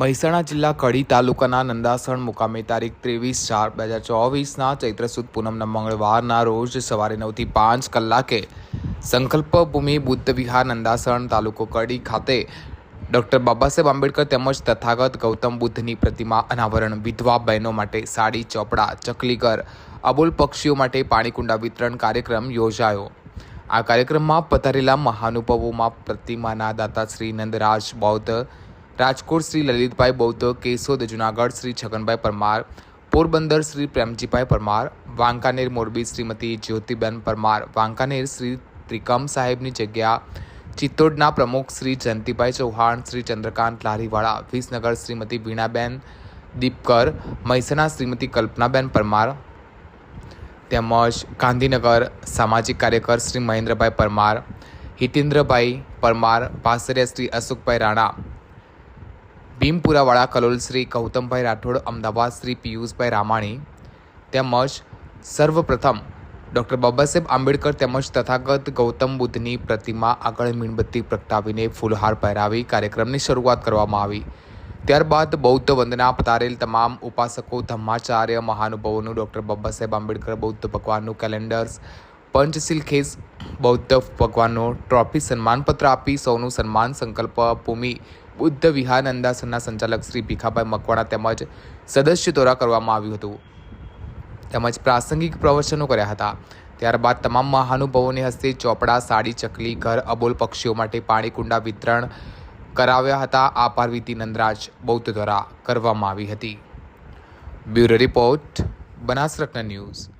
મહેસાણા જિલ્લા કડી તાલુકાના નંદાસણ મુકામે તારીખ ત્રેવીસ ચાર બે હજાર ચોવીસના ચૈત્ર સુદ પૂનમના મંગળવારના રોજ સવારે નવથી પાંચ કલાકે સંકલ્પ ભૂમિ બુદ્ધ વિહાર નંદાસણ તાલુકો કડી ખાતે ડૉક્ટર બાબાસાહેબ આંબેડકર તેમજ તથાગત ગૌતમ બુદ્ધની પ્રતિમા અનાવરણ વિધવા બહેનો માટે સાડી, ચોપડા, ચકલીઘર, અબોલ પક્ષીઓ માટે પાણીકુંડા વિતરણ કાર્યક્રમ યોજાયો. આ કાર્યક્રમમાં પધારેલા મહાનુભાવોમાં પ્રતિમાના દાતા શ્રી નંદરાજ બૌદ્ધ રાજકોટ શ્રી લલિતભાઈ બૌદ્ધ, કેશોદ, જુનાગઢ શ્રી છગનભાઈ પરમાર, પોરબંદર શ્રી પ્રેમજીભાઈ પરમાર, વાંકાનેર મોરબી શ્રીમતી જ્યોતિબેન પરમાર, વાંકાનેર શ્રી ત્રિકમ સાહેબની જગ્યા, ચિત્તોડના પ્રમુખ શ્રી જયંતિભાઈ ચૌહાણ, શ્રી ચંદ્રકાંત લારીવાળા, વિસનગર શ્રીમતી વીણાબેન દીપકર, મહેસાણા શ્રીમતી કલ્પનાબેન પરમાર, તેમજ ગાંધીનગર સામાજિક કાર્યકર શ્રી મહેન્દ્રભાઈ પરમાર, હિતેન્દ્રભાઈ પરમાર પાસરિયા શ્રી અશોકભાઈ રાણા ભીમપુરાવાળા કલોલ શ્રી ગૌતમભાઈ રાઠોડ, અમદાવાદ શ્રી પિયુષભાઈ રામાણી તેમજ સર્વપ્રથમ ડૉક્ટર બાબાસાહેબ આંબેડકર તેમજ તથાગત ગૌતમ બુદ્ધની પ્રતિમા આગળ મીણબત્તી પ્રગટાવીને ફૂલહાર પહેરાવી કાર્યક્રમની શરૂઆત કરવામાં આવી. ત્યારબાદ બૌદ્ધ વંદના પતારેલ તમામ ઉપાસકો, ધર્માચાર્ય, મહાનુભાવોનું ડૉક્ટર બાબાસાહેબ આંબેડકર, બૌદ્ધ ભગવાનનું કેલેન્ડર્સ, પંચશીલ ખેસ, બૌદ્ધ ભગવાનનો ટ્રોફી સન્માનપત્ર આપી સૌનું સન્માન સંકલ્પ, ભૂમિ બુદ્ધ વિહાર નંદાસનના સંચાલક શ્રી ભીખાભાઈ મકવાણા તેમજ સદસ્ય દ્વારા કરવામાં આવ્યું હતું. તેમજ પ્રાસંગિક પ્રવચનો કર્યા હતા. ત્યારબાદ તમામ મહાનુભાવોને હસ્તે ચોપડા, સાડી, ચકલી, ઘર, અબોલ પક્ષીઓ માટે પાણી કુંડા વિતરણ કરાવ્યા હતા. આ વિધિ નંદરાજ બૌદ્ધ દ્વારા કરવામાં આવી હતી. Bureau report, Banasratna news.